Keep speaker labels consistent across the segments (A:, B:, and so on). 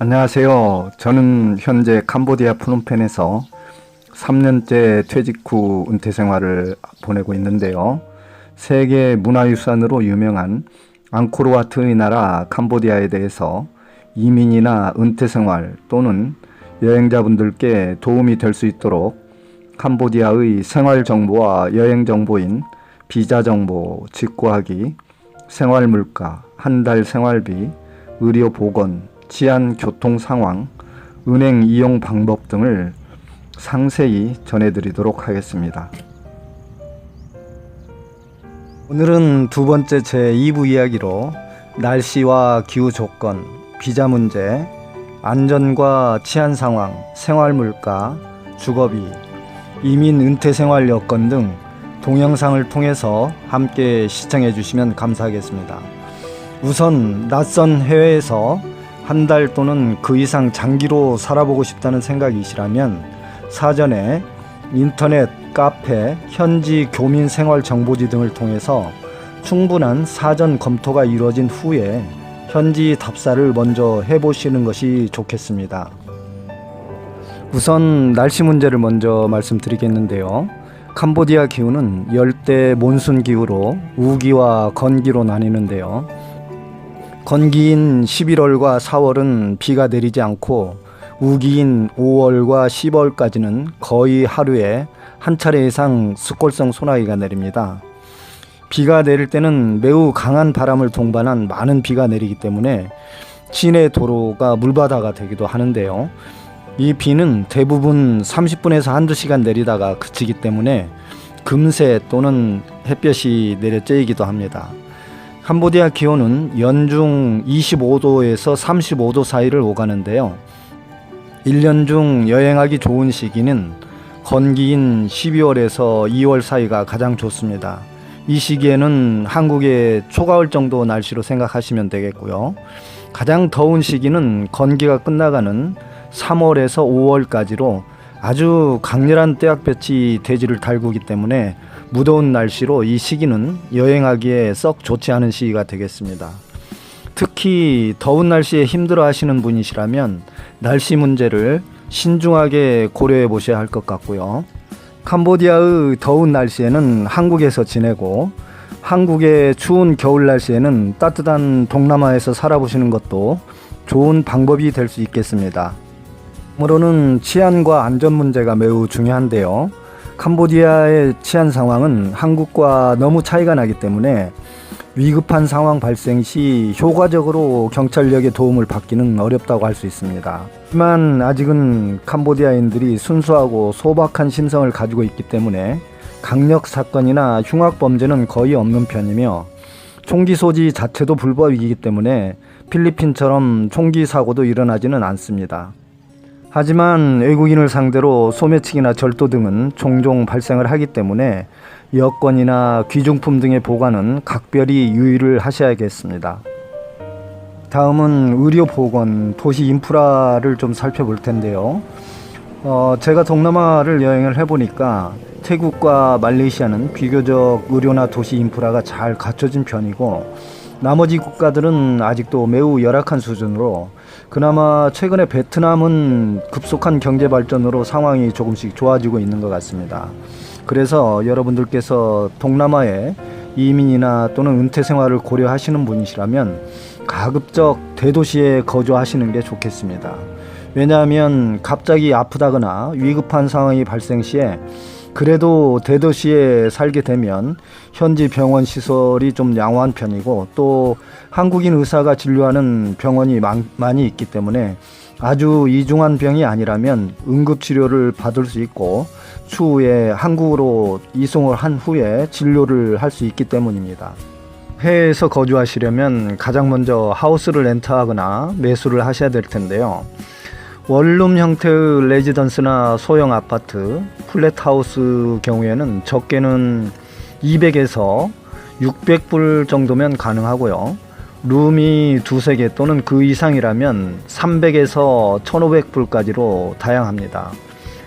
A: 안녕하세요. 저는 현재 캄보디아 프놈펜에서 3년째 퇴직 후 은퇴 생활을 보내고 있는데요. 세계 문화유산으로 유명한 앙코르와트의 나라 캄보디아에 대해서 이민이나 은퇴 생활 또는 여행자분들께 도움이 될 수 있도록 캄보디아의 생활 정보와 여행 정보인 비자 정보, 직구하기, 생활 물가, 한 달 생활비, 의료 보건, 치안 교통 상황, 은행 이용 방법 등을 상세히 전해드리도록 하겠습니다. 오늘은 두 번째 제 2부 이야기로 날씨와 기후 조건, 비자 문제, 안전과 치안 상황, 생활 물가, 주거비, 이민 은퇴 생활 여건 등 동영상을 통해서 함께 시청해 주시면 감사하겠습니다. 우선 낯선 해외에서 한 달 또는 그 이상 장기로 살아보고 싶다는 생각이시라면 사전에 인터넷, 카페, 현지 교민 생활 정보지 등을 통해서 충분한 사전 검토가 이루어진 후에 현지 답사를 먼저 해보시는 것이 좋겠습니다. 우선 날씨 문제를 먼저 말씀드리겠는데요. 캄보디아 기후는 열대 몬순 기후로 우기와 건기로 나뉘는데요. 건기인 11월과 4월은 비가 내리지 않고 우기인 5월과 10월까지는 거의 하루에 한 차례 이상 스콜성 소나기가 내립니다. 비가 내릴 때는 매우 강한 바람을 동반한 많은 비가 내리기 때문에 시내 도로가 물바다가 되기도 하는데요. 이 비는 대부분 30분에서 한두 시간 내리다가 그치기 때문에 금세 또는 햇볕이 내려쬐기도 합니다. 캄보디아 기온은 연중 25도에서 35도 사이를 오가는데요. 1년 중 여행하기 좋은 시기는 건기인 12월에서 2월 사이가 가장 좋습니다. 이 시기에는 한국의 초가을 정도 날씨로 생각하시면 되겠고요. 가장 더운 시기는 건기가 끝나가는 3월에서 5월까지로 아주 강렬한 떼약볕이 대지를 달구기 때문에 무더운 날씨로 이 시기는 여행하기에 썩 좋지 않은 시기가 되겠습니다. 특히 더운 날씨에 힘들어 하시는 분이시라면 날씨 문제를 신중하게 고려해 보셔야 할 것 같고요. 캄보디아의 더운 날씨에는 한국에서 지내고 한국의 추운 겨울 날씨에는 따뜻한 동남아에서 살아보시는 것도 좋은 방법이 될 수 있겠습니다. 으로는 치안과 안전 문제가 매우 중요한데요. 캄보디아의 치안 상황은 한국과 너무 차이가 나기 때문에 위급한 상황 발생 시 효과적으로 경찰력의 도움을 받기는 어렵다고 할 수 있습니다. 하지만 아직은 캄보디아인들이 순수하고 소박한 심성을 가지고 있기 때문에 강력 사건이나 흉악 범죄는 거의 없는 편이며 총기 소지 자체도 불법이기 때문에 필리핀처럼 총기 사고도 일어나지는 않습니다. 하지만 외국인을 상대로 소매치기나 절도 등은 종종 발생을 하기 때문에 여권이나 귀중품 등의 보관은 각별히 유의를 하셔야겠습니다. 다음은 의료 보건, 도시 인프라를 좀 살펴볼 텐데요. 어, 제가 동남아를 여행을 해보니까 태국과 말레이시아는 비교적 의료나 도시 인프라가 잘 갖춰진 편이고 나머지 국가들은 아직도 매우 열악한 수준으로 그나마 최근에 베트남은 급속한 경제 발전으로 상황이 조금씩 좋아지고 있는 것 같습니다. 그래서 여러분들께서 동남아에 이민이나 또는 은퇴 생활을 고려하시는 분이시라면 가급적 대도시에 거주하시는 게 좋겠습니다. 왜냐하면 갑자기 아프다거나 위급한 상황이 발생 시에 그래도 대도시에 살게 되면 현지 병원 시설이 좀 양호한 편이고 또 한국인 의사가 진료하는 병원이 많이 있기 때문에 아주 이중한 병이 아니라면 응급 치료를 받을 수 있고 추후에 한국으로 이송을 한 후에 진료를 할 수 있기 때문입니다. 해외에서 거주하시려면 가장 먼저 하우스를 렌트하거나 매수를 하셔야 될 텐데요. 원룸 형태의 레지던스나 소형 아파트, 플랫하우스 경우에는 적게는 200에서 600불 정도면 가능하고요. 룸이 두세 개 또는 그 이상이라면 300에서 1500불까지로 다양합니다.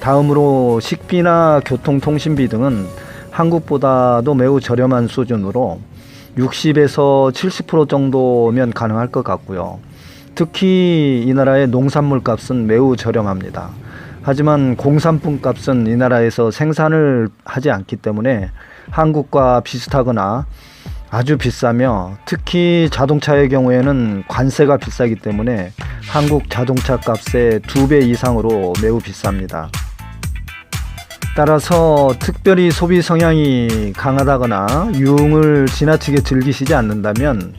A: 다음으로 식비나 교통통신비 등은 한국보다도 매우 저렴한 수준으로 60에서 70% 정도면 가능할 것 같고요. 특히 이 나라의 농산물 값은 매우 저렴합니다. 하지만 공산품 값은 이 나라에서 생산을 하지 않기 때문에 한국과 비슷하거나 아주 비싸며 특히 자동차의 경우에는 관세가 비싸기 때문에 한국 자동차 값의 두 배 이상으로 매우 비쌉니다. 따라서 특별히 소비 성향이 강하다거나 유흥을 지나치게 즐기시지 않는다면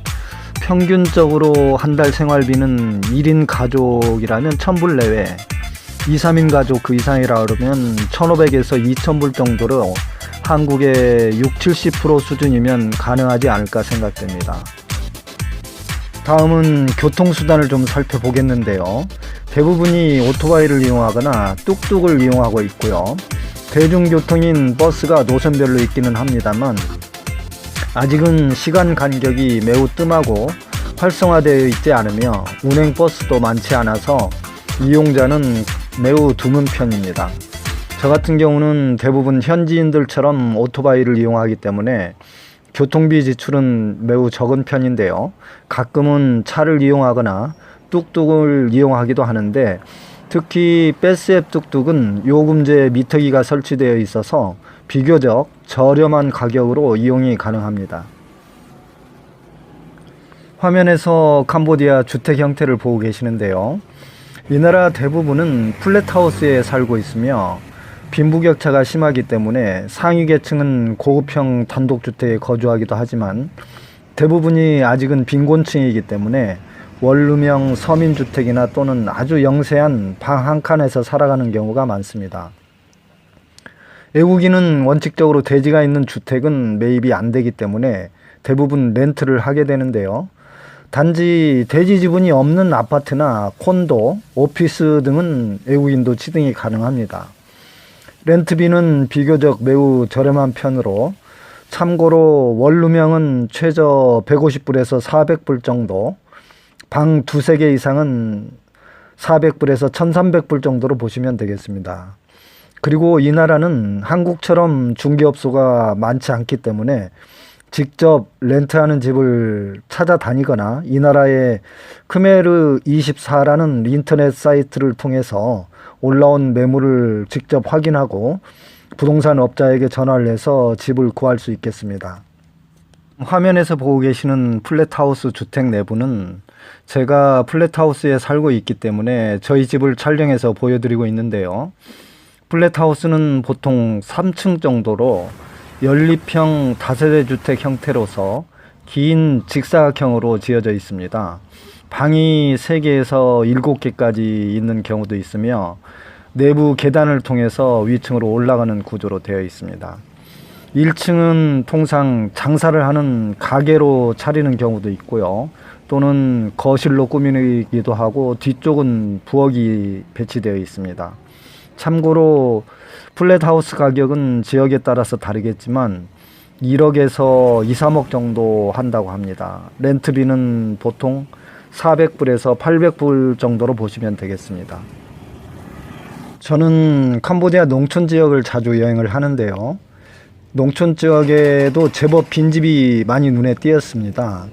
A: 평균적으로 한 달 생활비는 1인 가족이라면 1000불 내외 2, 3인 가족 그 이상이라 그러면 1500에서 2000불 정도로 한국의 6, 70% 수준이면 가능하지 않을까 생각됩니다. 다음은 교통수단을 좀 살펴보겠는데요. 대부분이 오토바이를 이용하거나 뚝뚝을 이용하고 있고요. 대중교통인 버스가 노선별로 있기는 합니다만 아직은 시간 간격이 매우 뜸하고 활성화되어 있지 않으며 운행 버스도 많지 않아서 이용자는 매우 드문 편입니다. 저 같은 경우는 대부분 현지인들처럼 오토바이를 이용하기 때문에 교통비 지출은 매우 적은 편인데요. 가끔은 차를 이용하거나 뚝뚝을 이용하기도 하는데 특히 베스앱 뚝뚝은 요금제 미터기가 설치되어 있어서 비교적 저렴한 가격으로 이용이 가능합니다. 화면에서 캄보디아 주택 형태를 보고 계시는데요. 이 나라 대부분은 플랫하우스에 살고 있으며 빈부격차가 심하기 때문에 상위 계층은 고급형 단독주택에 거주하기도 하지만 대부분이 아직은 빈곤층이기 때문에 원룸형 서민주택이나 또는 아주 영세한 방 한 칸에서 살아가는 경우가 많습니다. 외국인은 원칙적으로 대지가 있는 주택은 매입이 안 되기 때문에 대부분 렌트를 하게 되는데요. 단지 대지 지분이 없는 아파트나 콘도, 오피스 등은 외국인도 취등이 가능합니다. 렌트비는 비교적 매우 저렴한 편으로 참고로 원룸형은 최저 150불에서 400불 정도, 방 두세 개 이상은 400불에서 1300불 정도로 보시면 되겠습니다. 그리고 이 나라는 한국처럼 중개업소가 많지 않기 때문에 직접 렌트하는 집을 찾아다니거나 이 나라의 크메르 24라는 인터넷 사이트를 통해서 올라온 매물을 직접 확인하고 부동산 업자에게 전화를 해서 집을 구할 수 있겠습니다. 화면에서 보고 계시는 플랫하우스 주택 내부는 제가 플랫하우스에 살고 있기 때문에 저희 집을 촬영해서 보여드리고 있는데요. 플랫하우스는 보통 3층 정도로 연립형 다세대 주택 형태로서 긴 직사각형으로 지어져 있습니다. 방이 3개에서 7개까지 있는 경우도 있으며 내부 계단을 통해서 위층으로 올라가는 구조로 되어 있습니다. 1층은 통상 장사를 하는 가게로 차리는 경우도 있고요. 또는 거실로 꾸미기도 하고 뒤쪽은 부엌이 배치되어 있습니다. 참고로 플랫하우스 가격은 지역에 따라서 다르겠지만 1억에서 2, 3억 정도 한다고 합니다. 렌트비는 보통 400불에서 800불 정도로 보시면 되겠습니다. 저는 캄보디아 농촌 지역을 자주 여행을 하는데요. 농촌 지역에도 제법 빈집이 많이 눈에 띄었습니다.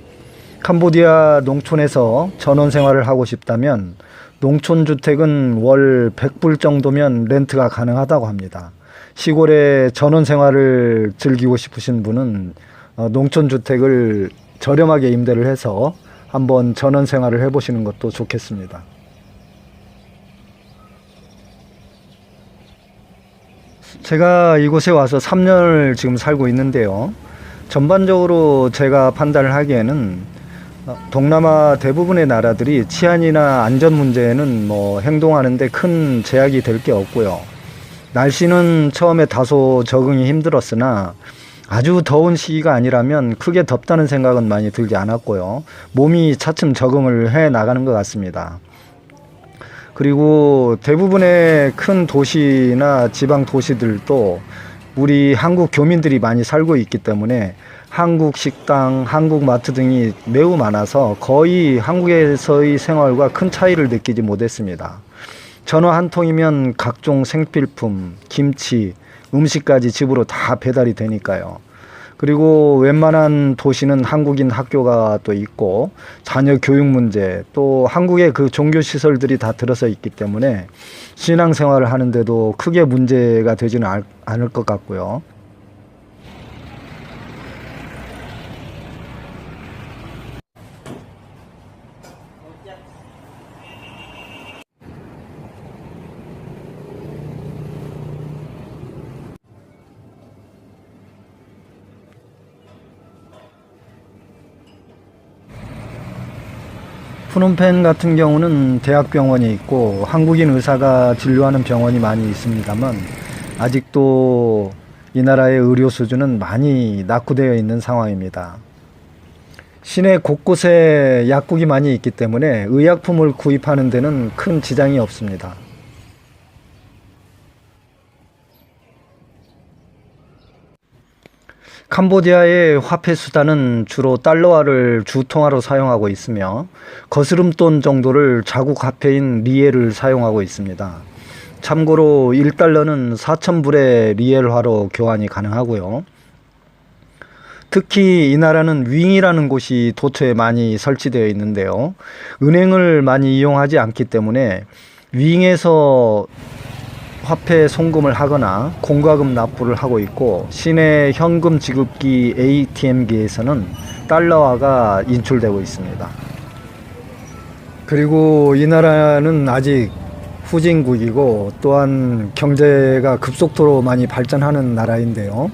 A: 캄보디아 농촌에서 전원 생활을 하고 싶다면 농촌 주택은 월 100불 정도면 렌트가 가능하다고 합니다. 시골에 전원 생활을 즐기고 싶으신 분은 어, 농촌 주택을 저렴하게 임대를 해서 한번 전원 생활을 해보시는 것도 좋겠습니다. 제가 이곳에 와서 3년을 지금 살고 있는데요. 전반적으로 제가 판단을 하기에는 어, 동남아 대부분의 나라들이 치안이나 안전 문제에는 뭐 행동하는데 큰 제약이 될 게 없고요. 날씨는 처음에 다소 적응이 힘들었으나 아주 더운 시기가 아니라면 크게 덥다는 생각은 많이 들지 않았고요. 몸이 차츰 적응을 해 나가는 것 같습니다. 그리고 대부분의 큰 도시나 지방 도시들도 우리 한국 교민들이 많이 살고 있기 때문에 한국 식당, 한국 마트 등이 매우 많아서 거의 한국에서의 생활과 큰 차이를 느끼지 못했습니다. 전화 한 통이면 각종 생필품, 김치, 음식까지 집으로 다 배달이 되니까요. 그리고 웬만한 도시는 한국인 학교가 또 있고 자녀 교육 문제 또 한국의 그 종교 시설들이 다 들어서 있기 때문에 신앙 생활을 하는데도 크게 문제가 되지는 않- 않을 것 같고요. 푸놈펜 같은 경우는 대학병원이 있고 한국인 의사가 진료하는 병원이 많이 있습니다만 아직도 이 나라의 의료 수준은 많이 낙후되어 있는 상황입니다. 시내 곳곳에 약국이 많이 있기 때문에 의약품을 구입하는 데는 큰 지장이 없습니다. 캄보디아의 화폐 수단은 주로 달러화를 주통화로 사용하고 있으며 거스름돈 정도를 자국 화폐인 리엘을 사용하고 있습니다. 참고로 1달러는 4,000불의 리엘화로 교환이 가능하고요. 특히 이 나라는 윙이라는 곳이 도처에 많이 설치되어 있는데요. 은행을 많이 이용하지 않기 때문에 윙에서 화폐 송금을 하거나 공과금 납부를 하고 있고 시내 현금 지급기 ATM기에서는 달러화가 인출되고 있습니다. 그리고 이 나라는 아직 후진국이고 또한 경제가 급속도로 많이 발전하는 나라인데요.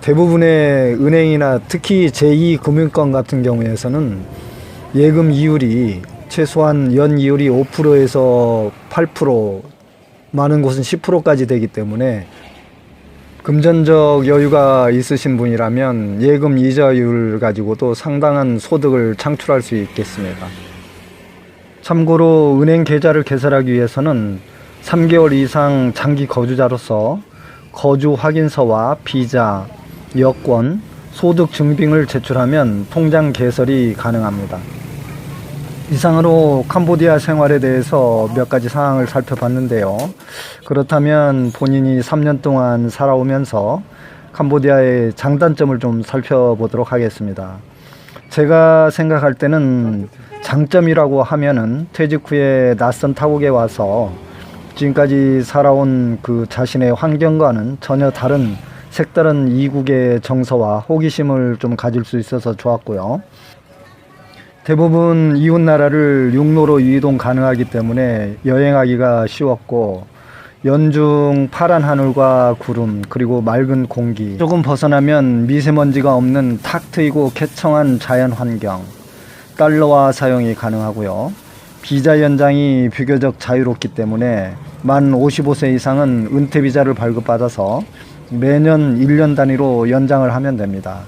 A: 대부분의 은행이나 특히 제2금융권 같은 경우에서는 예금 이율이 최소한 연 이율이 5%에서 8% 많은 곳은 10%까지 되기 때문에 금전적 여유가 있으신 분이라면 예금 이자율 가지고도 상당한 소득을 창출할 수 있겠습니다. 참고로 은행 계좌를 개설하기 위해서는 3개월 이상 장기 거주자로서 거주 확인서와 비자, 여권, 소득 증빙을 제출하면 통장 개설이 가능합니다. 이상으로 캄보디아 생활에 대해서 몇 가지 사항을 살펴봤는데요. 그렇다면 본인이 3년 동안 살아오면서 캄보디아의 장단점을 좀 살펴보도록 하겠습니다. 제가 생각할 때는 장점이라고 하면은 퇴직 후에 낯선 타국에 와서 지금까지 살아온 그 자신의 환경과는 전혀 다른 색다른 이국의 정서와 호기심을 좀 가질 수 있어서 좋았고요. 대부분 이웃 나라를 육로로 이동 가능하기 때문에 여행하기가 쉬웠고 연중 파란 하늘과 구름 그리고 맑은 공기. 조금 벗어나면 미세먼지가 없는 탁 트이고 쾌청한 자연 환경. 달러화 사용이 가능하고요. 비자 연장이 비교적 자유롭기 때문에 만 55세 이상은 은퇴 비자를 발급받아서 매년 1년 단위로 연장을 하면 됩니다.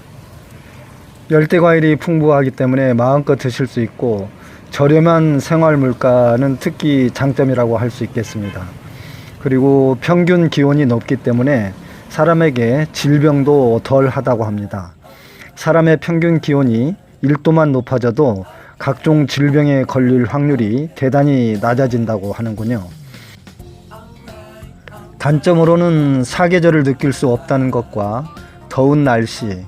A: 열대 과일이 풍부하기 때문에 마음껏 드실 수 있고 저렴한 생활 물가는 특히 장점이라고 할 수 있겠습니다. 그리고 평균 기온이 높기 때문에 사람에게 질병도 덜 하다고 합니다. 사람의 평균 기온이 1도만 높아져도 각종 질병에 걸릴 확률이 대단히 낮아진다고 하는군요. 단점으로는 사계절을 느낄 수 없다는 것과 더운 날씨,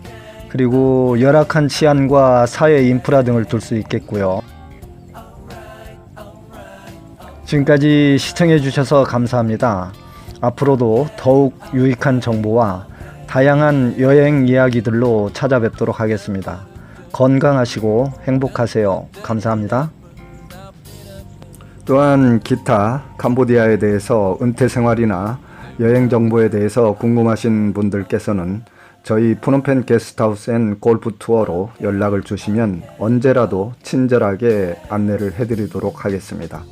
A: 그리고 열악한 치안과 사회 인프라 등을 둘 수 있겠고요. 지금까지 시청해 주셔서 감사합니다. 앞으로도 더욱 유익한 정보와 다양한 여행 이야기들로 찾아뵙도록 하겠습니다. 건강하시고 행복하세요. 감사합니다. 또한 기타 캄보디아에 대해서 은퇴 생활이나 여행 정보에 대해서 궁금하신 분들께서는 저희 푸놈펜 게스트하우스 앤 골프 투어로 연락을 주시면 언제라도 친절하게 안내를 해드리도록 하겠습니다.